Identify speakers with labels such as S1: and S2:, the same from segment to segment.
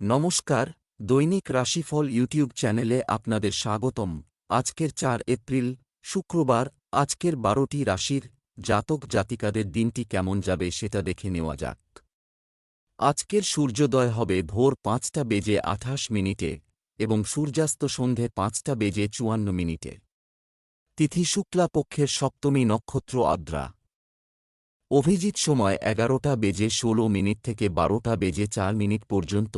S1: নমস্কার, দৈনিক রাশিফল ইউটিউব চ্যানেলে আপনাদের স্বাগতম। আজকের চার এপ্রিল, শুক্রবার, আজকের বারোটি রাশির জাতক জাতিকাদের দিনটি কেমন যাবে সেটা দেখে নেওয়া যাক। আজকের সূর্যোদয় হবে ভোর পাঁচটা বেজে আঠাশ মিনিটে এবং সূর্যাস্ত সন্ধে পাঁচটা বেজে চুয়ান্ন মিনিটে। তিথি শুক্লা পক্ষের সপ্তমী নক্ষত্র আদ্রা। অভিজিৎ সময় এগারোটা বেজে ষোলো মিনিট থেকে বারোটা বেজে চার মিনিট পর্যন্ত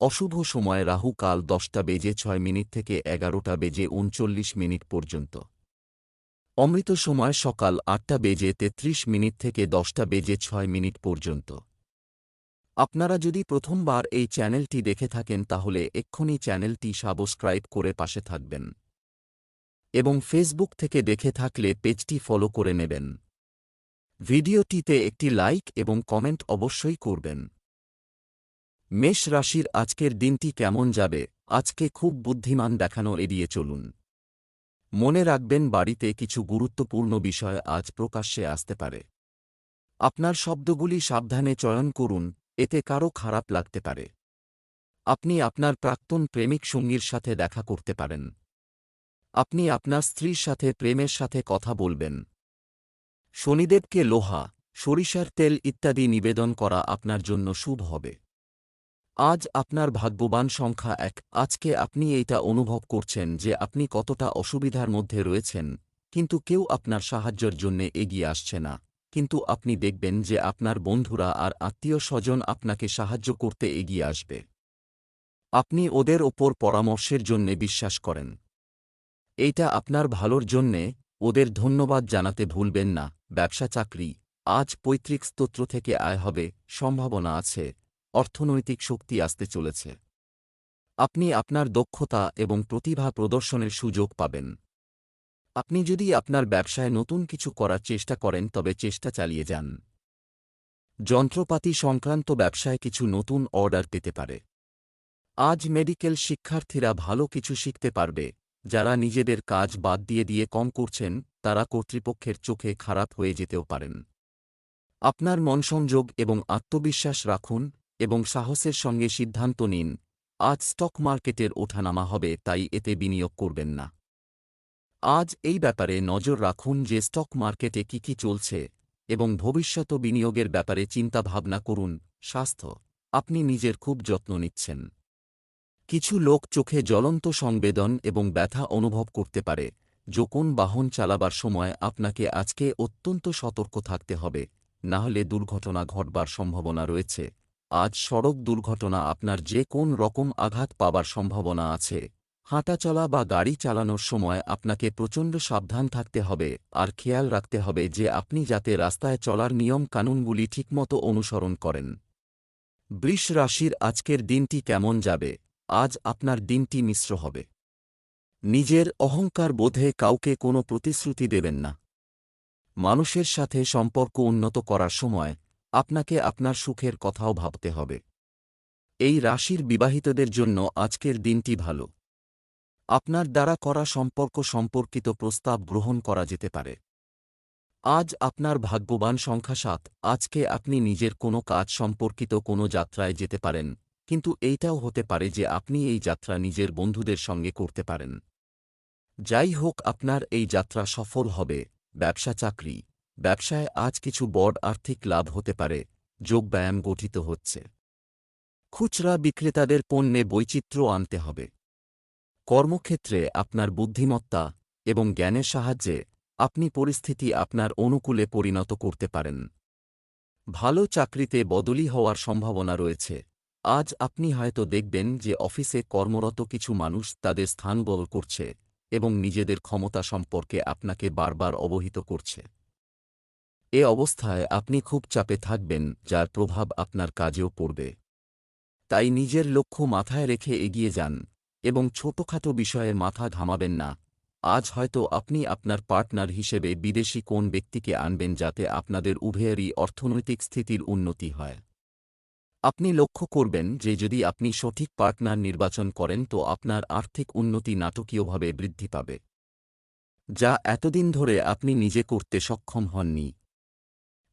S1: অশুভ সময় রাহু কাল দশটা বেজে ছয় মিনিট থেকে এগারোটা বেজে উনচল্লিশ মিনিট পর্যন্ত। অমৃত সময় সকাল আটটা বেজে তেত্রিশ মিনিট থেকে দশটা বেজে ছয় মিনিট পর্যন্ত। আপনারা যদি প্রথমবার এই চ্যানেলটি দেখে থাকেন তাহলে এক্ষুনি চ্যানেলটি সাবস্ক্রাইব করে পাশে থাকবেন। এবং ফেসবুক থেকে দেখে থাকলে পেজটি ফলো করে নেবেন। ভিডিওটিতে একটি লাইক এবং কমেন্ট অবশ্যই করবেন। মেষ রাশির আজকের দিনটি কেমন যাবে? আজকে খুব বুদ্ধিমান দেখানো এড়িয়ে চলুন। মনে রাখবেন, বাড়িতে কিছু গুরুত্বপূর্ণ বিষয় আজ প্রকাশ্যে আসতে পারে। আপনার শব্দগুলি সাবধানে চয়ন করুন, এতে কারও খারাপ লাগতে পারে। আপনি আপনার প্রাক্তন প্রেমিক সঙ্গীর সাথে দেখা করতে পারেন। আপনি আপনার স্ত্রীর সাথে প্রেমের সাথে কথা বলবেন। শনিদেবকে লোহা, সরিষার তেল ইত্যাদি নিবেদন করা আপনার জন্য শুভ হবে। আজ আপনার ভাগ্যবান সংখ্যা এক। আজকে আপনি এইটা অনুভব করছেন যে আপনি কতটা অসুবিধার মধ্যে রয়েছেন। কিন্তু কেউ আপনার সাহায্যের জন্য এগিয়ে আসছে না। কিন্তু আপনি দেখবেন যে আপনার বন্ধুরা আর আত্মীয় স্বজন আপনাকে সাহায্য করতে এগিয়ে আসবে। আপনি ওদের ওপর পরামর্শের জন্যে বিশ্বাস করেন। এইটা আপনার ভালোর জন্যে, ওদের ধন্যবাদ জানাতে ভুলবেন না। ব্যবসা চাকরি, আজ পৈতৃক স্তোত্র থেকে আয় হবে, সম্ভাবনা আছে। অর্থনৈতিক শক্তি আসতে চলেছে। আপনি আপনার দক্ষতা এবং প্রতিভা প্রদর্শনের সুযোগ পাবেন। আপনি যদি আপনার ব্যবসায় নতুন কিছু করার চেষ্টা করেন, তবে চেষ্টা চালিয়ে যান। যন্ত্রপাতি সংক্রান্ত ব্যবসায় কিছু নতুন অর্ডার পেতে পারে। আজ মেডিকেল শিক্ষার্থীরা ভালো কিছু শিখতে পারবে। যারা নিজেদের কাজ বাদ দিয়ে দিয়ে কম করছেন, তারা কর্তৃপক্ষের চোখে খারাপ হয়ে যেতেও পারেন। আপনার মনসংযোগ এবং আত্মবিশ্বাস রাখুন এবং সাহসের সঙ্গে সিদ্ধান্ত নিন, আজ স্টক মার্কেটের ওঠানামা হবে, তাই এতে বিনিয়োগ করবেন না। আজ এই ব্যাপারে নজর রাখুন যে স্টক মার্কেটে কি কি চলছে এবং ভবিষ্যৎ বিনিয়োগের ব্যাপারে চিন্তাভাবনা করুন, স্বাস্থ্য, আপনি নিজের খুব যত্ন নিচ্ছেন। কিছু লোক চোখে জ্বলন্ত সংবেদন এবং ব্যথা অনুভব করতে পারে যখন বাহন চালাবার সময় আপনাকে আজকে অত্যন্ত সতর্ক থাকতে হবে, না হলে দুর্ঘটনা ঘটবার সম্ভাবনা রয়েছে। আজ সড়ক দুর্ঘটনা আপনার যে কোন রকম আঘাত পাবার সম্ভাবনা আছে। হাঁটাচলা বা গাড়ি চালানোর সময় আপনাকে প্রচণ্ড সাবধান থাকতে হবে, আর খেয়াল রাখতে হবে যে আপনি যাতে রাস্তায় চলার নিয়ম কানুনগুলি ঠিকমতো অনুসরণ করেন। বৃষ রাশির আজকের দিনটি কেমন যাবে? আজ আপনার দিনটি মিশ্র হবে। নিজের অহংকার বোধে কাউকে কোনো প্রতিশ্রুতি দেবেন না। মানুষের সাথে সম্পর্ক উন্নত করার সময় আপনাকে আপনার সুখের কথাও ভাবতে হবে। এই রাশির বিবাহিতদের জন্য আজকের দিনটি ভালো। আপনার দ্বারা করা সম্পর্ক সম্পর্কিত প্রস্তাব গ্রহণ করা যেতে পারে। আজ আপনার ভাগ্যবান সংখ্যা সাত, আজকে আপনি নিজের কোনো কাজ সম্পর্কিত কোনো যাত্রায় যেতে পারেন, কিন্তু এইটাও হতে পারে যে আপনি এই যাত্রা নিজের বন্ধুদের সঙ্গে করতে পারেন। যাই হোক, আপনার এই যাত্রা সফল হবে, ব্যবসা চাকরি ব্যবসায় আজ কিছু বড় আর্থিক লাভ হতে পারে যোগব্যায়াম গঠিত হচ্ছে। খুচরা বিক্রেতাদের পণ্যে বৈচিত্র্য আনতে হবে। কর্মক্ষেত্রে আপনার বুদ্ধিমত্তা এবং জ্ঞানের সাহায্যে আপনি পরিস্থিতি আপনার অনুকূলে পরিণত করতে পারেন। ভালো চাকরিতে বদলি হওয়ার সম্ভাবনা রয়েছে। আজ আপনি হয়তো দেখবেন যে অফিসে কর্মরত কিছু মানুষ তাদের স্থান বল করছে এবং নিজেদের ক্ষমতা সম্পর্কে আপনাকে বারবার অবহিত করছে। এ অবস্থায় আপনি খুব চাপে থাকবেন, যার প্রভাব আপনার কাজেও পড়বে। তাই নিজের লক্ষ্য মাথায় রেখে এগিয়ে যান এবং ছোটখাটো বিষয়ে মাথা ঘামাবেন না। আজ হয়তো আপনি আপনার পার্টনার হিসেবে বিদেশি কোন ব্যক্তিকে আনবেন যাতে আপনাদের উভয়েরই অর্থনৈতিক স্থিতির উন্নতি হয়। আপনি লক্ষ্য করবেন যে যদি আপনি সঠিক পার্টনার নির্বাচন করেন তো আপনার আর্থিক উন্নতি নাটকীয়ভাবে বৃদ্ধি পাবে। যা এতদিন ধরে আপনি নিজে করতে সক্ষম হননি।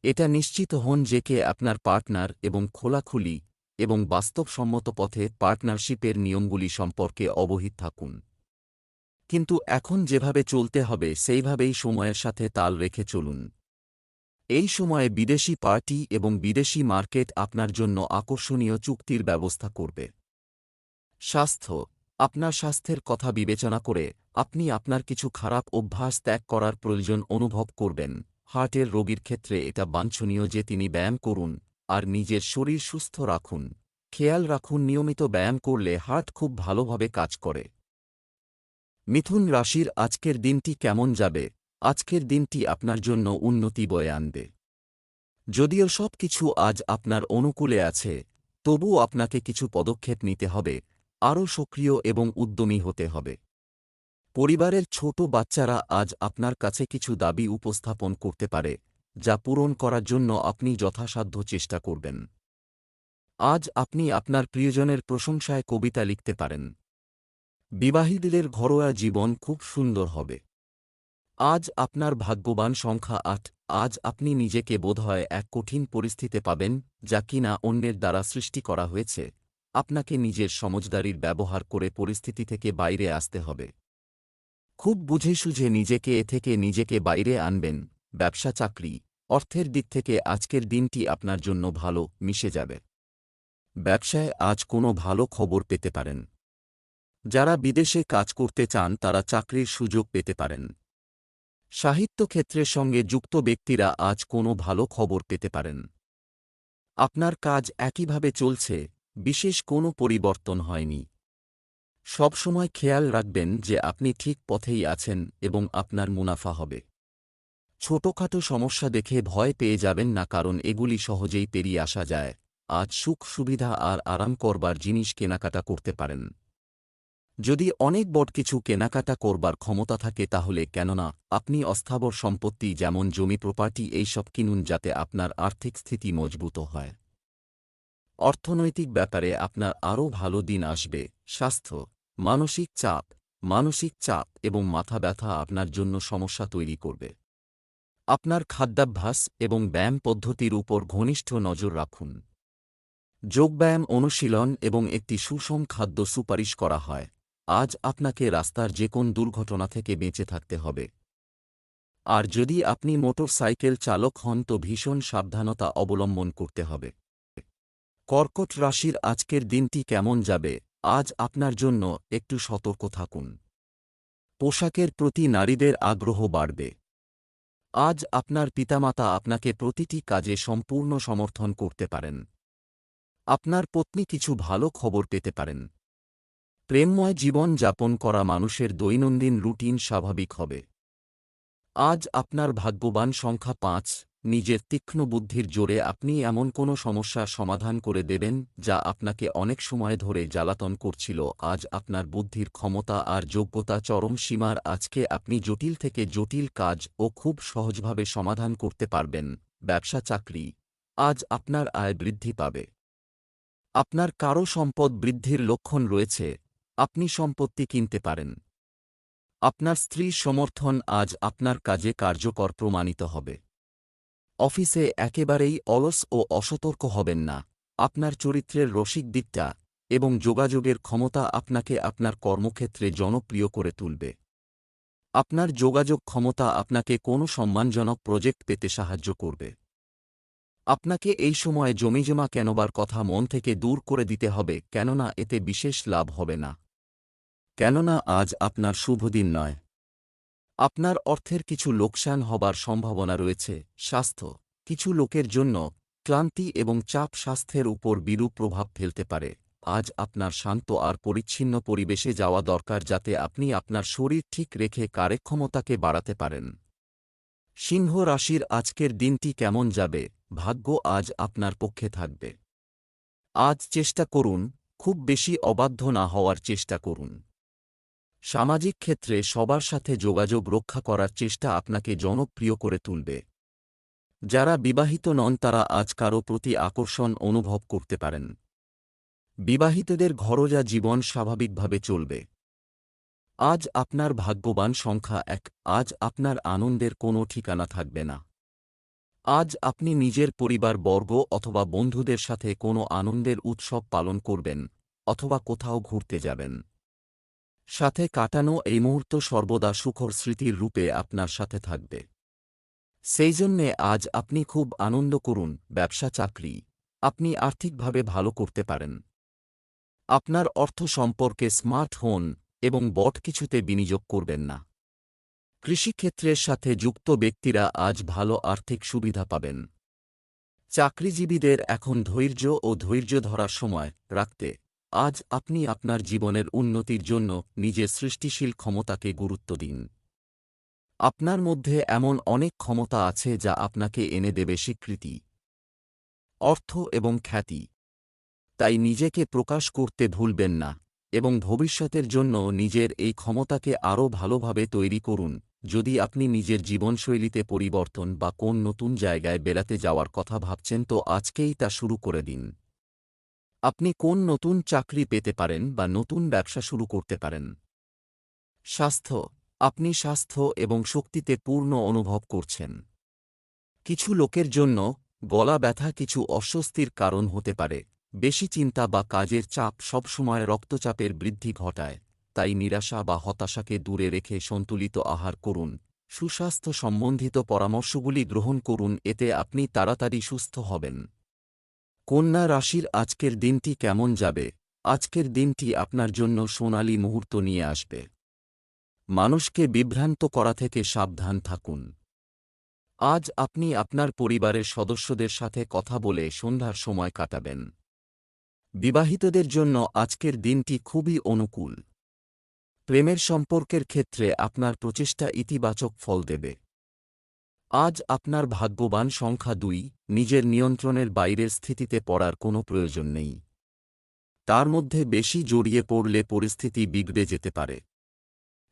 S1: এটা নিশ্চিত হন যে কে আপনার পার্টনার এবং খোলাখুলি এবং বাস্তবসম্মত পথে পার্টনারশিপের নিয়মগুলি সম্পর্কে অবহিত থাকুন। কিন্তু এখন যেভাবে চলতে হবে, সেইভাবেই সময়ের সাথে তাল রেখে চলুন। এই সময়ে বিদেশি পার্টি এবং বিদেশি মার্কেট আপনার জন্য আকর্ষণীয় চুক্তির ব্যবস্থা করবে। স্বাস্থ্য, আপনার স্বাস্থ্যের কথা বিবেচনা করে আপনি আপনার কিছু খারাপ অভ্যাস ত্যাগ করার প্রয়োজন অনুভব করবেন। হার্টের রোগীর ক্ষেত্রে এটা বাঞ্ছনীয় যে তিনি ব্যায়াম করুন আর নিজের শরীর সুস্থ রাখুন। খেয়াল রাখুন, নিয়মিত ব্যায়াম করলে হার্ট খুব ভালোভাবে কাজ করে। মিথুন রাশির আজকের দিনটি কেমন যাবে? আজকের দিনটি আপনার জন্য উন্নতি বয়ে আনবে। যদিও সব কিছু আজ আপনার অনুকূলে আছে, তবুও আপনাকে কিছু পদক্ষেপ নিতে হবে, আরও সক্রিয় এবং উদ্যমী হতে হবে। পরিবারের ছোট বাচ্চারা আজ আপনার কাছে কিছু দাবি উপস্থাপন করতে পারে, যা পূরণ করার জন্য আপনি যথাসাধ্য চেষ্টা করবেন। আজ আপনি আপনার প্রিয়জনের প্রশংসায় কবিতা লিখতে পারেন। বিবাহীদের ঘরোয়া জীবন খুব সুন্দর হবে। আজ আপনার ভাগ্যবান সংখ্যা আট, আজ আপনি নিজেকে বোধহয় এক কঠিন পরিস্থিতি পাবেন, যা কিনা অন্যের দ্বারা সৃষ্টি করা হয়েছে। আপনাকে নিজের সমজদারির ব্যবহার করে পরিস্থিতি থেকে বাইরে আসতে হবে। খুব বুঝে সুঝে নিজেকে এ থেকে নিজেকে বাইরে আনবেন, ব্যবসা চাকরি, অর্থের দিক থেকে আজকের দিনটি আপনার জন্য ভালো, মিশে যাবে। ব্যবসায় আজ কোনো ভালো খবর পেতে পারেন। যারা বিদেশে কাজ করতে চান তারা চাকরির সুযোগ পেতে পারেন। সাহিত্য ক্ষেত্রের সঙ্গে যুক্ত ব্যক্তিরা আজ কোনো ভালো খবর পেতে পারেন। আপনার কাজ একইভাবে চলছে, বিশেষ কোনো পরিবর্তন হয়নি। সবসময় খেয়াল রাখবেন যে আপনি ঠিক পথেই আছেন এবং আপনার মুনাফা হবে। ছোটখাটো সমস্যা দেখে ভয় পেয়ে যাবেন না কারণ এগুলি সহজেই পেরিয়ে আসা যায়। আজ সুখ, সুবিধা আর আরাম করবার জিনিস কেনাকাটা করতে পারেন। যদি অনেক বড় কিছু কেনাকাটা করবার ক্ষমতা থাকে তাহলে কেননা আপনি অস্থাবর সম্পত্তি যেমন জমি প্রপার্টি এইসব কিনুন যাতে আপনার আর্থিক স্থিতি মজবুত হয়। অর্থনৈতিক ব্যাপারে আপনার আরও ভালো দিন আসবে। স্বাস্থ্য মানসিক চাপ মানসিক চাপ এবং মাথা ব্যথা আপনার জন্য সমস্যা তৈরি করবে। আপনার খাদ্যাভ্যাস এবং ব্যায়াম পদ্ধতির উপর ঘনিষ্ঠ নজর রাখুন। যোগব্যায়াম অনুশীলন এবং একটি সুষম খাদ্য সুপারিশ করা হয়। আজ আপনাকে রাস্তার যে কোন দুর্ঘটনা থেকে বেঁচে থাকতে হবে। আর যদি আপনি মোটর সাইকেল চালক হন তো ভীষণ সাবধানতা অবলম্বন করতে হবে। কর্কট রাশির আজকের দিনটি কেমন যাবে? আজ আপনার জন্য একটু সতর্ক থাকুন। পোশাকের প্রতি নারীদের আগ্রহ বাড়বে। আজ আপনার পিতামাতা আপনাকে প্রতিটি কাজে সম্পূর্ণ সমর্থন করতে পারেন। আপনার পত্নী কিছু ভালো খবর পেতে পারেন। প্রেমময় জীবন যাপন করা মানুষের দৈনন্দিন রুটিন স্বাভাবিক হবে। আজ আপনার ভাগ্যবান সংখ্যা পাঁচ। নিজের তীক্ষ্ণ বুদ্ধির জোরে আপনি এমন কোনো সমস্যা সমাধান করে দেবেন যা আপনাকে অনেক সময় ধরে জ্বালাতন করছিল। আজ আপনার বুদ্ধির ক্ষমতা আর যোগ্যতা চরম সীমার। আজকে আপনি জটিল থেকে জটিল কাজ ও খুব সহজভাবে সমাধান করতে পারবেন। ব্যবসা চাকরি। আজ আপনার আয় বৃদ্ধি পাবে। আপনার কারও সম্পদ বৃদ্ধির লক্ষণ রয়েছে। আপনি সম্পত্তি কিনতে পারেন। আপনার স্ত্রীর সমর্থন আজ আপনার কাজে কার্যকর প্রমাণিত হবে। অফিসে একেবারেই অলস ও অসতর্ক হবেন না। আপনার চরিত্রের রসিক দিকটা এবং যোগাযোগের ক্ষমতা আপনাকে আপনার কর্মক্ষেত্রে জনপ্রিয় করে তুলবে। আপনার যোগাযোগ ক্ষমতা আপনাকে কোনো সম্মানজনক প্রজেক্ট পেতে সাহায্য করবে। আপনাকে এই সময়ে জমিজমা কেনবার কথা মন থেকে দূর করে দিতে হবে, কেননা এতে বিশেষ লাভ হবে না। কেননা আজ আপনার শুভদিন নয়। আপনার অর্থের কিছু লোকসান হবার সম্ভাবনা রয়েছে, স্বাস্থ্য, কিছু লোকের জন্য ক্লান্তি এবং চাপ স্বাস্থ্যের উপর বিরূপ প্রভাব ফেলতে পারে। আজ আপনার শান্ত আর পরিচ্ছিন্ন পরিবেশে যাওয়া দরকার যাতে আপনি আপনার শরীর ঠিক রেখে কার্যক্ষমতাকে বাড়াতে পারেন। সিংহ রাশির আজকের দিনটি কেমন যাবে? ভাগ্য আজ আপনার পক্ষে থাকবে। আজ চেষ্টা করুন, খুব বেশি অবাধ্য না হওয়ার চেষ্টা করুন। সামাজিক ক্ষেত্রে সবার সাথে যোগাযোগ রক্ষা করার চেষ্টা আপনাকে জনপ্রিয় করে তুলবে। যারা বিবাহিত নন, তারা আজ কারও প্রতি আকর্ষণ অনুভব করতে পারেন। বিবাহিতদের ঘরোজা জীবন স্বাভাবিকভাবে চলবে। আজ আপনার ভাগ্যবান সংখ্যা এক, আজ আপনার আনন্দের কোনো ঠিকানা থাকবে না। আজ আপনি নিজের পরিবার, বর্গ অথবা বন্ধুদের সাথে কোনো আনন্দের উৎসব পালন করবেন অথবা কোথাও ঘুরতে যাবেন। সাথে কাটানো এই মুহূর্ত সর্বদা সুখর স্মৃতির রূপে আপনার সাথে থাকবে। সেই জন্যে আজ আপনি খুব আনন্দ করুন, ব্যবসা, চাকরি। আপনি আর্থিকভাবে ভালো করতে পারেন। আপনার অর্থ সম্পর্কে স্মার্ট হন এবং বট কিছুতে বিনিয়োগ করবেন না। কৃষিক্ষেত্রের সাথে যুক্ত ব্যক্তিরা আজ ভালো আর্থিক সুবিধা পাবেন। চাকরিজীবীদের এখন ধৈর্য ও ধৈর্য ধরার সময় রাখতে আজ আপনি আপনার জীবনের উন্নতির জন্য নিজের সৃষ্টিশীল ক্ষমতাকে গুরুত্ব দিন। আপনার মধ্যে এমন অনেক ক্ষমতা আছে যা আপনাকে এনে দেবে স্বীকৃতি, অর্থ এবং খ্যাতি। তাই নিজেকে প্রকাশ করতে ভুলবেন না এবং ভবিষ্যতের জন্য নিজের এই ক্ষমতাকে আরও ভালোভাবে তৈরি করুন। যদি আপনি নিজের জীবনশৈলীতে পরিবর্তন বা কোন নতুন জায়গায় বেড়াতে যাওয়ার কথা ভাবছেন, তো আজকেই তা শুরু করে দিন। আপনি কোন নতুন চাকরি পেতে পারেন বা নতুন ব্যবসা শুরু করতে পারেন? স্বাস্থ্য, আপনি স্বাস্থ্য এবং শক্তিতে পূর্ণ অনুভব করছেন। কিছু লোকের জন্য গলা ব্যথা কিছু অস্বস্তির কারণ হতে পারে। বেশি চিন্তা বা কাজের চাপ সবসময় রক্তচাপের বৃদ্ধি ঘটায়, তাই নিরাশা বা হতাশাকে দূরে রেখে সন্তুলিত আহার করুন। সুস্বাস্থ্য সম্বন্ধিত পরামর্শগুলি গ্রহণ করুন, এতে আপনি তাড়াতাড়ি সুস্থ হবেন। কন্যা রাশির আজকের দিনটি কেমন যাবে? আজকের দিনটি আপনার জন্য সোনালী মুহূর্ত নিয়ে আসবে। মানুষকে বিভ্রান্ত করা থেকে সাবধান থাকুন। আজ আপনি আপনার পরিবারের সদস্যদের সাথে কথা বলে সন্ধ্যার সময় কাটাবেন। বিবাহিতদের জন্য আজকের দিনটি খুবই অনুকূল। প্রেমের সম্পর্কের ক্ষেত্রে আপনার প্রচেষ্টা ইতিবাচক ফল দেবে। আজ আপনার ভাগ্যবান সংখ্যা দুই, নিজের নিয়ন্ত্রণের বাইরের স্থিতিতে পড়ার কোনো প্রয়োজন নেই। তার মধ্যে বেশি জড়িয়ে পড়লে পরিস্থিতি বিগড়ে যেতে পারে।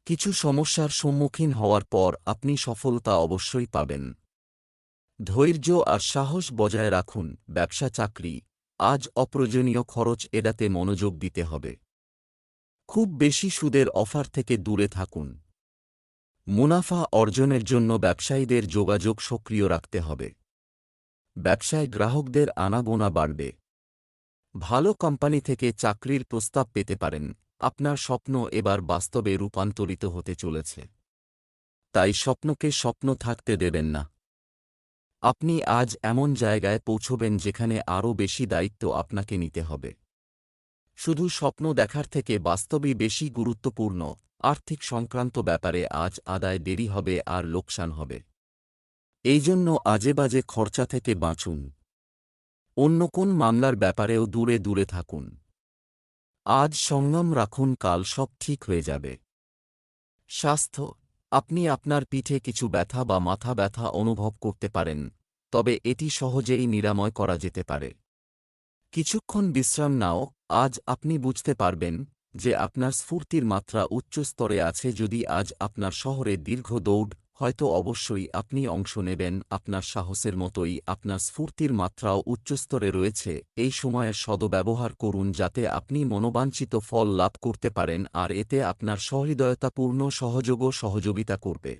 S1: কিছু সমস্যার সম্মুখীন হওয়ার পর আপনি সফলতা অবশ্যই পাবেন। ধৈর্য আর সাহস বজায় রাখুন, ব্যবসা, চাকরি, আজ অপ্রয়োজনীয় খরচ এড়াতে মনোযোগ দিতে হবে। খুব বেশি সুদের অফার থেকে দূরে থাকুন। মুনাফা অর্জনের জন্য ব্যবসায়ীদের যোগাযোগ সক্রিয় রাখতে হবে। ব্যবসায় গ্রাহকদের আনাগোনা বাড়বে। ভালো কোম্পানি থেকে চাকরির প্রস্তাব পেতে পারেন। আপনার স্বপ্ন এবার বাস্তবে রূপান্তরিত হতে চলেছে। তাই স্বপ্নকে স্বপ্ন থাকতে দেবেন না। আপনি আজ এমন জায়গায় পৌঁছবেন যেখানে আরও বেশি দায়িত্ব আপনাকে নিতে হবে। শুধু স্বপ্ন দেখার থেকে বাস্তবই বেশি গুরুত্বপূর্ণ। আর্থিক সংক্রান্ত ব্যাপারে আজ আদায় দেরি হবে আর লোকসান হবে। এই জন্য আজে বাজে খরচা থেকে বাঁচুন। অন্য কোন মামলার ব্যাপারেও দূরে দূরে থাকুন। আজ সংযম রাখুন, কাল সব ঠিক হয়ে যাবে। স্বাস্থ্য, আপনি আপনার পিঠে কিছু ব্যথা বা মাথা ব্যথা অনুভব করতে পারেন, তবে এটি সহজেই নিরাময় করা যেতে পারে। কিছুক্ষণ বিশ্রাম নাও, আজ আপনি বুঝতে পারবেন যে আপনার স্ফূর্তির মাত্রা উচ্চ স্তরে আছে যদি আজ আপনার শহরে দীর্ঘ দৌড়, হয়তো অবশ্যই আপনি অংশ নেবেন। আপনার সাহসের মতোই আপনার স্ফূর্তির মাত্রাও উচ্চস্তরে রয়েছে। এই সময়ের সদব্যবহার করুন যাতে আপনি মনোবাঞ্ছিত ফল লাভ করতে পারেন আর এতে আপনার সহৃদয়তাপূর্ণ সহযোগও সহযোগিতা করবে।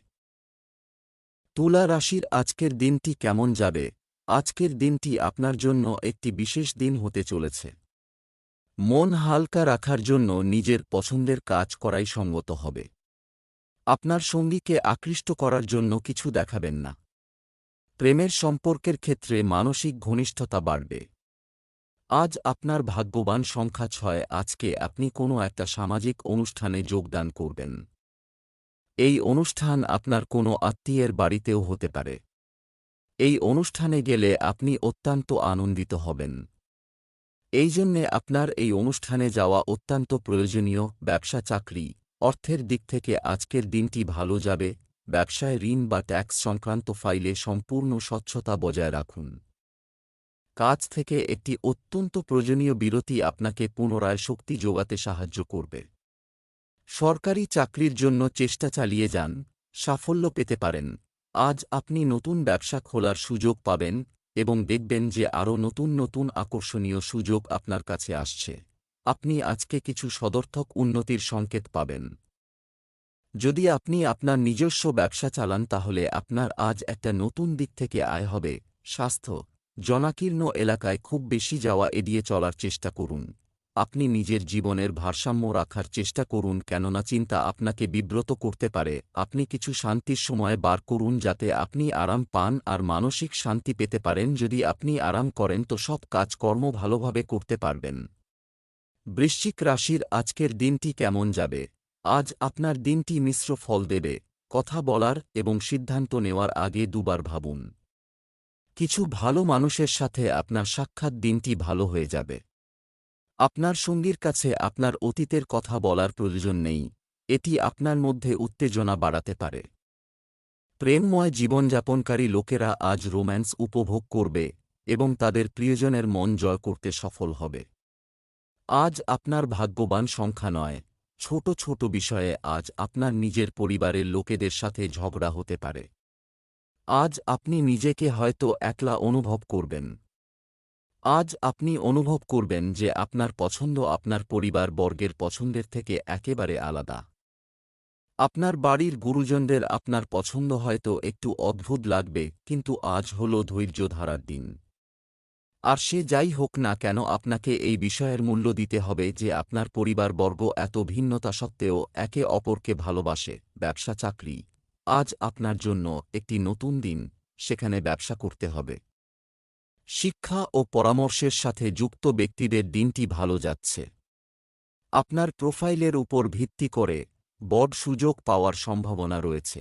S1: তুলা রাশির আজকের দিনটি কেমন যাবে? আজকের দিনটি আপনার জন্য একটি বিশেষ দিন হতে চলেছে। মন হালকা রাখার জন্য নিজের পছন্দের কাজ করাই সঙ্গত হবে। আপনার সঙ্গীকে আকৃষ্ট করার জন্য কিছু দেখাবেন না। প্রেমের সম্পর্কের ক্ষেত্রে মানসিক ঘনিষ্ঠতা বাড়বে। আজ আপনার ভাগ্যবান সংখ্যা ছয়, আজকে আপনি কোনো একটা সামাজিক অনুষ্ঠানে যোগদান করবেন। এই অনুষ্ঠান আপনার কোনো আত্মীয়ের বাড়িতেও হতে পারে। এই অনুষ্ঠানে গেলে আপনি অত্যন্ত আনন্দিত হবেন। এই জন্যে আপনার এই অনুষ্ঠানে যাওয়া অত্যন্ত প্রয়োজনীয় ব্যবসা চাকরি। অর্থের দিক থেকে আজকের দিনটি ভালো যাবে। ব্যবসায় ঋণ বা ট্যাক্স সংক্রান্ত ফাইলে সম্পূর্ণ স্বচ্ছতা বজায় রাখুন। কাজ থেকে একটি অত্যন্ত প্রয়োজনীয় বিরতি আপনাকে পুনরায় শক্তি যোগাতে সাহায্য করবে। সরকারি চাকরির জন্য চেষ্টা চালিয়ে যান। সাফল্য পেতে পারেন। আজ আপনি নতুন ব্যবসা খোলার সুযোগ পাবেন। এবং দেখবেন যে আরও নতুন নতুন আকর্ষণীয় সুযোগ আপনার কাছে আসছে। আপনি আজকে কিছু সদর্থক উন্নতির সংকেত পাবেন। যদি আপনি আপনার নিজস্ব ব্যবসা চালান, তাহলে আপনার আজ একটা নতুন দিক থেকে আয় হবে। স্বাস্থ্য, জনাকীর্ণ এলাকায় খুব বেশি যাওয়া এড়িয়ে চলার চেষ্টা করুন। আপনি নিজের জীবনের ভারসাম্য রাখার চেষ্টা করুন কেননা চিন্তা আপনাকে বিব্রত করতে পারে। আপনি কিছু শান্তির সময় বার করুন যাতে আপনি আরাম পান আর মানসিক শান্তি পেতে পারেন। যদি আপনি আরাম করেন তো সব কাজকর্ম ভালোভাবে করতে পারবেন। বৃশ্চিক রাশির আজকের দিনটি কেমন যাবে? আজ আপনার দিনটি মিশ্র ফল দেবে, কথা বলার এবং সিদ্ধান্ত নেওয়ার আগে দুবার ভাবুন। কিছু ভালো মানুষের সাথে আপনার সাক্ষাৎ দিনটি ভালো হয়ে যাবে। আপনার সঙ্গীর কাছে আপনার অতীতের কথা বলার প্রয়োজন নেই, এটি আপনার মধ্যে উত্তেজনা বাড়াতে পারে। প্রেমময় জীবনযাপনকারী লোকেরা আজ রোম্যান্স উপভোগ করবে এবং তাদের প্রিয়জনের মন জয় করতে সফল হবে। আজ আপনার ভাগ্যবান সংখ্যা নয়, ছোট ছোট বিষয়ে আজ আপনার নিজের পরিবারের লোকেদের সাথে ঝগড়া হতে পারে। আজ আপনি নিজেকে হয়তো একলা অনুভব করবেন। আজ আপনি অনুভব করবেন যে আপনার পছন্দ আপনার পরিবার বর্গের পছন্দের থেকে একেবারে আলাদা। আপনার বাড়ির গুরুজনদের আপনার পছন্দ হয়তো একটু অদ্ভুত লাগবে, কিন্তু আজ হল ধৈর্য ধারার দিন। আর সে যাই হোক না কেন আপনাকে এই বিষয়ের মূল্য দিতে হবে যে আপনার পরিবারবর্গ এত ভিন্নতা সত্ত্বেও একে অপরকে ভালোবাসে ব্যবসা চাকরি আজ আপনার জন্য একটি নতুন দিন, সেখানে ব্যবসা করতে হবে। শিক্ষা ও পরামর্শের সাথে যুক্ত ব্যক্তিদের দিনটি ভালো যাচ্ছে। আপনার প্রোফাইলের উপর ভিত্তি করে বড় সুযোগ পাওয়ার সম্ভাবনা রয়েছে।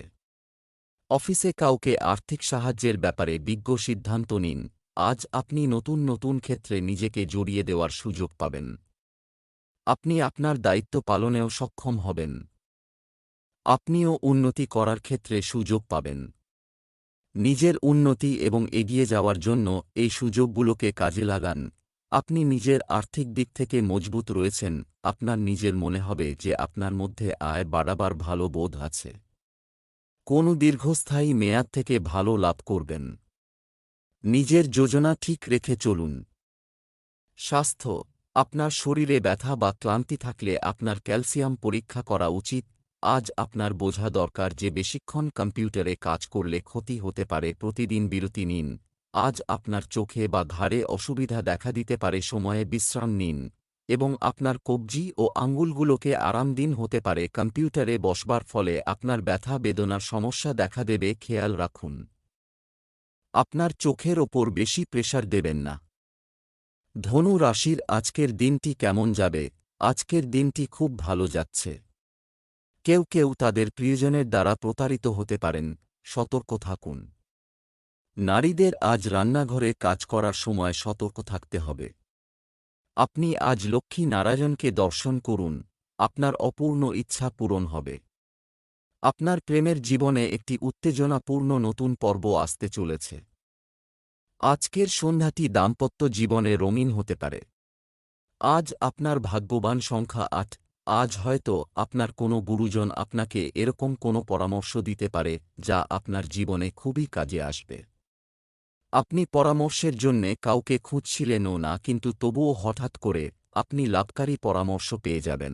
S1: অফিসে কাউকে আর্থিক সাহায্যের ব্যাপারে বিজ্ঞ সিদ্ধান্ত নিন। আজ আপনি নতুন নতুন ক্ষেত্রে নিজেকে জড়িয়ে দেওয়ার সুযোগ পাবেন। আপনি আপনার দায়িত্ব পালনেও সক্ষম হবেন। আপনিও উন্নতি করার ক্ষেত্রে সুযোগ পাবেন। নিজের উন্নতি এবং এগিয়ে যাওয়ার জন্য এই সুযোগগুলোকে কাজে লাগান। আপনি নিজের আর্থিক দিক থেকে মজবুত রয়েছেন, আপনার নিজের মনে হবে যে আপনার মধ্যে আয় বাড়াবার ভালো বোধ আছে। কোনো দীর্ঘস্থায়ী মেয়াদ থেকে ভালো লাভ করবেন। নিজের যোজনা ঠিক রেখে চলুন। স্বাস্থ্য, আপনার শরীরে ব্যথা বা ক্লান্তি থাকলে আপনার ক্যালসিয়াম পরীক্ষা করা উচিত আজ আপনার বোঝা দরকার যে বেশিক্ষণ কম্পিউটারে কাজ করলে ক্ষতি হতে পারে, প্রতিদিন বিরতি নিন। আজ আপনার চোখে বা ঘাড়ে অসুবিধা দেখা দিতে পারে, সময়ে বিশ্রাম নিন। এবং আপনার কবজি ও আঙ্গুলগুলোকে আরাম দিন হতে পারে, কম্পিউটারে বসবার ফলে আপনার ব্যথা, বেদনার সমস্যা দেখা দেবে, খেয়াল রাখুন। আপনার চোখের ওপর বেশি প্রেশার দেবেন না। ধনু রাশির আজকের দিনটি কেমন যাবে? আজকের দিনটি খুব ভালো যাচ্ছে। কেউ কেউ তাদের প্রিয়জনের দ্বারা প্রতারিত হতে পারেন, সতর্ক থাকুন। নারীদের আজ রান্নাঘরে কাজ করার সময় সতর্ক থাকতে হবে। আপনি আজ লক্ষ্মী নারায়ণকে দর্শন করুন, আপনার অপূর্ণ ইচ্ছা পূরণ হবে। আপনার প্রেমের জীবনে একটি উত্তেজনাপূর্ণ নতুন পর্ব আসতে চলেছে। আজকের সন্ধ্যাটি দাম্পত্য জীবনে রঙিন হতে পারে। আজ আপনার ভাগ্যবান সংখ্যা আট। আজ হয়তো আপনার কোনো গুরুজন আপনাকে এরকম কোনো পরামর্শ দিতে পারে, যা আপনার জীবনে খুবই কাজে আসবে। আপনি পরামর্শের জন্যে কাউকে খুঁজছিলেনও না, কিন্তু তবুও হঠাৎ করে আপনি লাভকারী পরামর্শ পেয়ে যাবেন।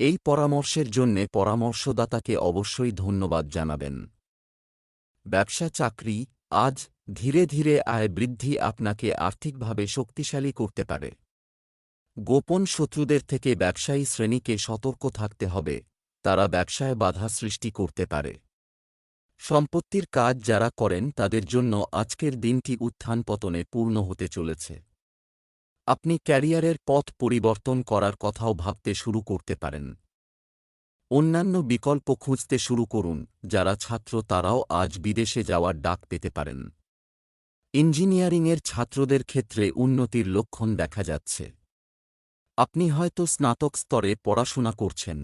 S1: এই পরামর্শের জন্যে পরামর্শদাতাকে অবশ্যই ধন্যবাদ জানাবেন। ব্যবসা চাকরি আজ ধীরে ধীরে আয় বৃদ্ধি আপনাকে আর্থিকভাবে শক্তিশালী করতে পারে। গোপন শত্রুদের থেকে ব্যবসায়ী শ্রেণীকে সতর্ক থাকতে হবে, তারা ব্যবসায় বাধা সৃষ্টি করতে পারে। সম্পত্তির কাজ যারা করেন তাদের জন্য আজকের দিনটি উত্থান পতনে পূর্ণ হতে চলেছে। আপনি ক্যারিয়ারের পথ পরিবর্তন করার কথাও ভাবতে শুরু করতে পারেন। অন্যান্য বিকল্প খুঁজতে শুরু করুন, যারা ছাত্র তারাও আজ বিদেশে যাওয়ার ডাক পেতে পারেন। ইঞ্জিনিয়ারিংয়ের ছাত্রদের ক্ষেত্রে উন্নতির লক্ষণ দেখা যাচ্ছে। আপনি হয়তো স্নাতক স্তরে পড়াশোনা করছেন।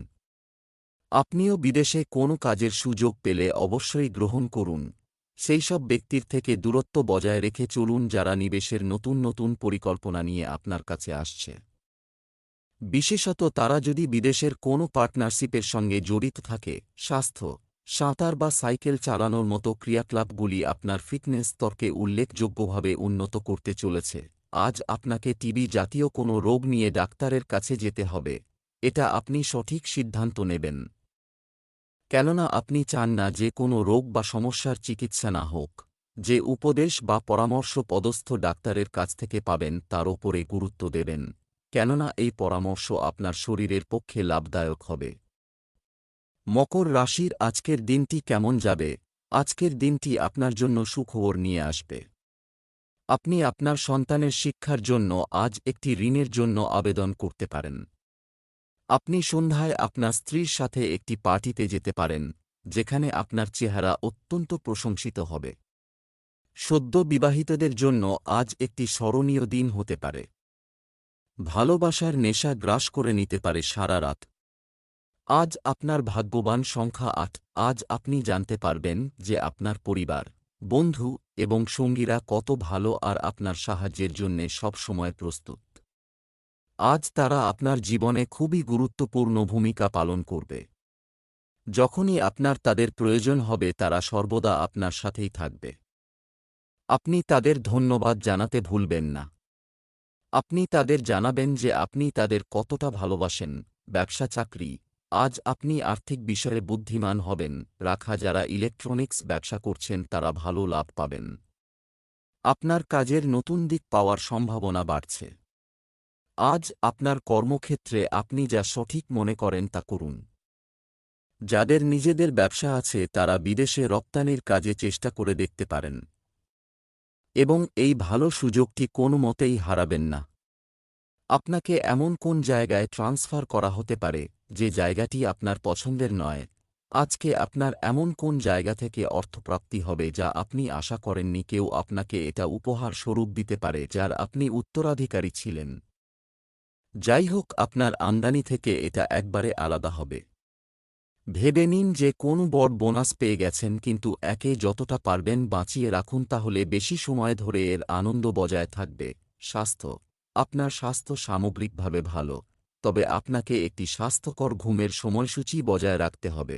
S1: আপনিও বিদেশে কোনো কাজের সুযোগ পেলে অবশ্যই গ্রহণ করুন। সেই সব ব্যক্তির থেকে দূরত্ব বজায় রেখে চলুন যারা নিবেশের নতুন নতুন পরিকল্পনা নিয়ে আপনার কাছে আসছে। বিশেষত তারা যদি বিদেশের কোনো পার্টনারশিপের সঙ্গে জড়িত থাকে, স্বাস্থ্য, সাঁতার বা সাইকেল চালানোর মতো ক্রিয়াকলাপগুলি আপনার ফিটনেস স্তরকে উল্লেখযোগ্যভাবে উন্নত করতে চলেছে। আজ আপনাকে টিবি জাতীয় কোনো রোগ নিয়ে ডাক্তারের কাছে যেতে হবে। এটা আপনি সঠিক সিদ্ধান্ত নেবেন। কেননা আপনি চান না যে কোনো রোগ বা সমস্যার চিকিৎসা না হোক। যে উপদেশ বা পরামর্শ পদস্থ ডাক্তারের কাছ থেকে পাবেন তার ওপরে গুরুত্ব দেবেন। কেননা এই পরামর্শ আপনার শরীরের পক্ষে লাভদায়ক হবে। মকর রাশির আজকের দিনটি কেমন যাবে? আজকের দিনটি আপনার জন্য সুখবর নিয়ে আসবে। আপনি আপনার সন্তানের শিক্ষার জন্য আজ একটি ঋণের জন্য আবেদন করতে পারেন। আপনি সন্ধ্যায় আপনার স্ত্রীর সাথে একটি পার্টিতে যেতে পারেন, যেখানে আপনার চেহারা অত্যন্ত প্রশংসিত হবে। সদ্য বিবাহিতদের জন্য আজ একটি স্মরণীয় দিন হতে পারে। ভালোবাসার নেশা গ্রাস করে নিতে পারে সারা রাত। আজ আপনার ভাগ্যবান সংখ্যা আট, আজ আপনি জানতে পারবেন যে আপনার পরিবার, বন্ধু এবং সঙ্গীরা কত ভালো আর আপনার সাহায্যের জন্যে সবসময় প্রস্তুত। আজ তারা আপনার জীবনে খুবই গুরুত্বপূর্ণ ভূমিকা পালন করবে। যখনই আপনার তাদের প্রয়োজন হবে তারা সর্বদা আপনার সাথেই থাকবে। আপনি তাদের ধন্যবাদ জানাতে ভুলবেন না। আপনি তাদের জানাবেন যে আপনি তাদের কতটা ভালোবাসেন, ব্যবসা, চাকরি আজ আপনি আর্থিক বিষয়ে বুদ্ধিমান হবেন, রাখা যারা ইলেকট্রনিক্স ব্যবসা করছেন তারা ভালো লাভ পাবেন। আপনার কাজের নতুন দিক পাওয়ার সম্ভাবনা বাড়ছে। আজ আপনার কর্মক্ষেত্রে আপনি যা সঠিক মনে করেন তা করুন। যাদের নিজেদের ব্যবসা আছে তারা বিদেশে রপ্তানির কাজে চেষ্টা করে দেখতে পারেন। এবং এই ভালো সুযোগটি কোনো মতেই হারাবেন না। আপনাকে এমন কোন জায়গায় ট্রান্সফার করা হতে পারে, যে জায়গাটি আপনার পছন্দের নয়? আজকে আপনার এমন কোন জায়গা থেকে অর্থপ্রাপ্তি হবে যা আপনি আশা করেননি কেউ আপনাকে এটা উপহার স্বরূপ দিতে পারে, যার আপনি উত্তরাধিকারী ছিলেন? যাই হোক, আপনার আমদানি থেকে এটা একবারে আলাদা হবে। ভেবে নিন যে কোন বড় বোনাস পেয়ে গেছেন, কিন্তু একে যতটা পারবেন বাঁচিয়ে রাখুন, তাহলে বেশি সময় ধরে এর আনন্দ বজায় থাকবে। স্বাস্থ্য। আপনার স্বাস্থ্য সামগ্রিকভাবে ভালো, তবে আপনাকে একটি স্বাস্থ্যকর ঘুমের সময়সূচি বজায় রাখতে হবে।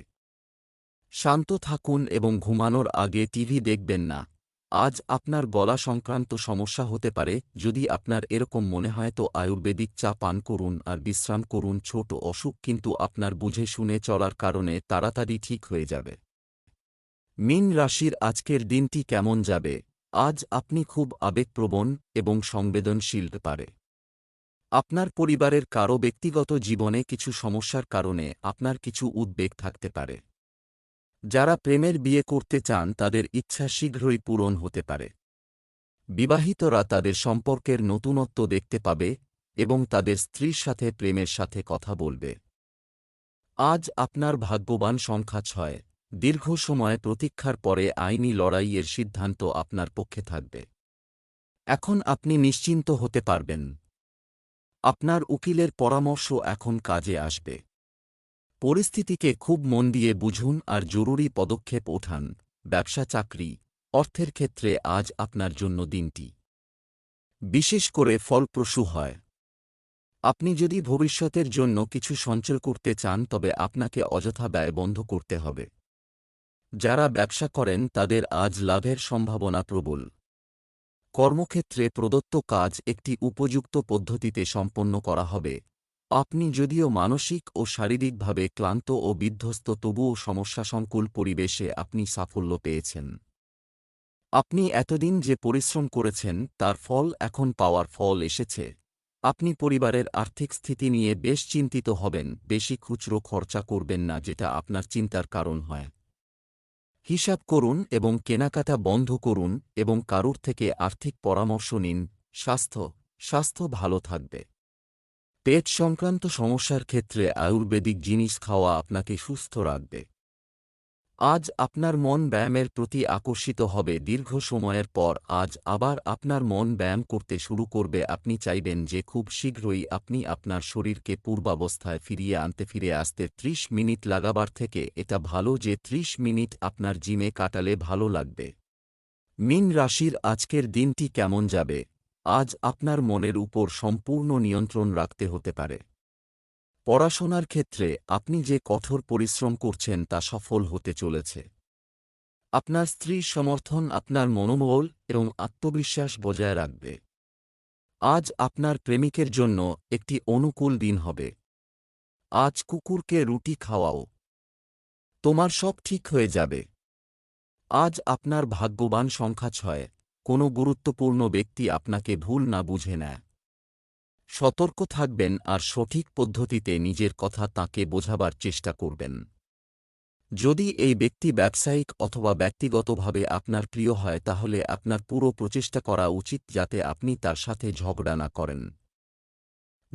S1: শান্ত থাকুন এবং ঘুমানোর আগে টিভি দেখবেন না। আজ আপনার গলা সংক্রান্ত সমস্যা হতে পারে, যদি আপনার এরকম মনে হয় তো আয়ুর্বেদিক চা পান করুন আর বিশ্রাম করুন। ছোট অসুখ কিন্তু আপনার বুঝে শুনে চলার কারণে তাড়াতাড়ি ঠিক হয়ে যাবে। মিন রাশির আজকের দিনটি কেমন যাবে? আজ আপনি খুব আবেগপ্রবণ এবং সংবেদনশীল পারে। আপনার পরিবারের কারও ব্যক্তিগত জীবনে কিছু সমস্যার কারণে আপনার কিছু উদ্বেগ থাকতে পারে। যারা প্রেমের বিয়ে করতে চান তাদের ইচ্ছা শীঘ্রই পূরণ হতে পারে। বিবাহিতরা তাদের সম্পর্কের নতুনত্ব দেখতে পাবে এবং তাদের স্ত্রীর সাথে প্রেমের সাথে কথা বলবে। আজ আপনার ভাগ্যবান সংখ্যা ছয়। দীর্ঘ সময় প্রতীক্ষার পরে আইনি লড়াইয়ের সিদ্ধান্ত আপনার পক্ষে থাকবে। এখন আপনি নিশ্চিন্ত হতে পারবেন। আপনার উকিলের পরামর্শ এখন কাজে আসবে। পরিস্থিতিকে খুব মন দিয়ে বুঝুন আর জরুরি পদক্ষেপ ওঠান। ব্যবসা, চাকরি, অর্থের ক্ষেত্রে আজ আপনার জন্য দিনটি। বিশেষ করে ফলপ্রসূ হয়। আপনি যদি ভবিষ্যতের জন্য কিছু সঞ্চয় করতে চান তবে আপনাকে অযথা ব্যয় বন্ধ করতে হবে। যারা ব্যবসা করেন তাদের আজ লাভের সম্ভাবনা প্রবল। কর্মক্ষেত্রে প্রদত্ত কাজ একটি উপযুক্ত পদ্ধতিতে সম্পন্ন করা হবে। আপনি যদিও মানসিক ও শারীরিকভাবে ক্লান্ত ও বিধ্বস্ত, তবুও সমস্যাসংকুল পরিবেশে আপনি সাফল্য পেয়েছেন। আপনি এতদিন যে পরিশ্রম করেছেন, তার ফল এখন পাওয়ার ফল এসেছে। আপনি পরিবারের আর্থিক স্থিতি নিয়ে বেশ চিন্তিত হবেন, বেশি খুচরো খরচা করবেন না, যেটা আপনার চিন্তার কারণ হয়। হিসাব করুন এবং কেনাকাটা বন্ধ করুন এবং কারুর থেকে আর্থিক পরামর্শ নিন। স্বাস্থ্য স্বাস্থ্য ভালো থাকবে। পেট সংক্রান্ত সমস্যার ক্ষেত্রে আয়ুর্বেদিক জিনিস খাওয়া আপনাকে সুস্থ রাখবে। আজ আপনার মন ব্যায়ামের প্রতি আকর্ষিত হবে। দীর্ঘ সময়ের পর আজ আবার আপনার মন ব্যায়াম করতে শুরু করবে। আপনি চাইবেন যে খুব শীঘ্রই আপনি আপনার শরীরকে পূর্বাবস্থায় ফিরিয়ে আনতে, ফিরে আসতে। ত্রিশ মিনিট লাগাবার থেকে এটা ভালো যে ত্রিশ মিনিট আপনার জিমে কাটালে ভালো লাগবে। মিন রাশির আজকের দিনটি কেমন যাবে? আজ আপনার মনের উপর সম্পূর্ণ নিয়ন্ত্রণ রাখতে হতে পারে। পড়াশোনার ক্ষেত্রে আপনি যে কঠোর পরিশ্রম করছেন তা সফল হতে চলেছে। আপনার স্ত্রীর সমর্থন আপনার মনোবল এবং আত্মবিশ্বাস বজায় রাখবে। আজ আপনার প্রেমিকের জন্য একটি অনুকূল দিন হবে। আজ কুকুরকে রুটি খাওয়াও। তোমার সব ঠিক হয়ে যাবে। আজ আপনার ভাগ্যবান সংখ্যা ছয়। কোনো গুরুত্বপূর্ণ ব্যক্তি আপনাকে ভুল না বুঝে নেয়। সতর্ক থাকবেন আর সঠিক পদ্ধতিতে নিজের কথা তাকে বোঝাবার চেষ্টা করবেন। যদি এই ব্যক্তি ব্যবসায়িক অথবা ব্যক্তিগতভাবে আপনার প্রিয় হয়, তাহলে আপনার পুরো প্রচেষ্টা করা উচিত যাতে আপনি তার সাথে ঝগড়া না করেন।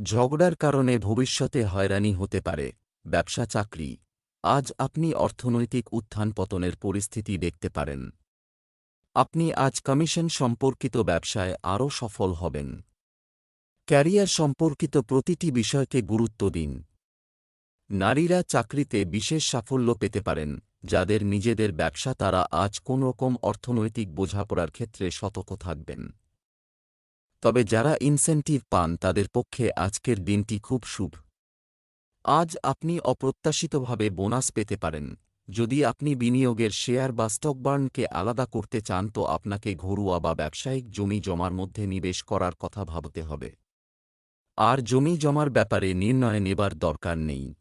S1: ঝগড়ার কারণে ভবিষ্যতে হয়রানি হতে পারে। ব্যবসা চাকরি। আজ আপনি অর্থনৈতিক উত্থান পতনের পরিস্থিতি দেখতে পারেন। আপনি আজ কমিশন সম্পর্কিত ব্যবসায় আরও সফল হবেন। ক্যারিয়ার সম্পর্কিত প্রতিটি বিষয়কে গুরুত্ব দিন। নারীরা চাকরিতে বিশেষ সাফল্য পেতে পারেন, যাদের নিজেদের ব্যবসা তারা আজ কোন রকম অর্থনৈতিক বোঝাপড়ার ক্ষেত্রে সতর্ক থাকবেন। তবে যারা ইনসেন্টিভ পান, তাদের পক্ষে আজকের দিনটি খুব শুভ। আজ আপনি অপ্রত্যাশিতভাবে বোনাস পেতে পারেন। যদি আপনি বিনিয়োগের শেয়ার বা স্টকবার্নকে আলাদা করতে চান, তো আপনাকে ঘরোয়া বা ব্যবসায়িক জমি জমার মধ্যে নিবেশ করার কথা ভাবতে হবে। আর জমি জমার ব্যাপারে নির্ণয় নেবার দরকার নেই।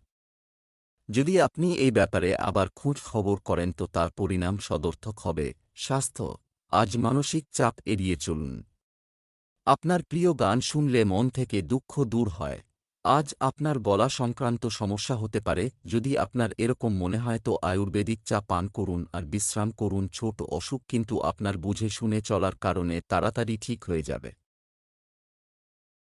S1: যদি আপনি এই ব্যাপারে আবার খোঁজ খবর করেন তো তার পরিণাম সদর্থক হবে। স্বাস্থ্য, আজ মানসিক চাপ এড়িয়ে চলুন। আপনার প্রিয় গান শুনলে মন থেকে দুঃখ দূর হয়। আজ আপনার গলা সংক্রান্ত সমস্যা হতে পারে। যদি আপনার এরকম মনে হয় তো আয়ুর্বেদিক চা পান করুন আর বিশ্রাম করুন। ছোট অসুখ কিন্তু আপনার বুঝে শুনে চলার কারণে তাড়াতাড়ি ঠিক হয়ে যাবে।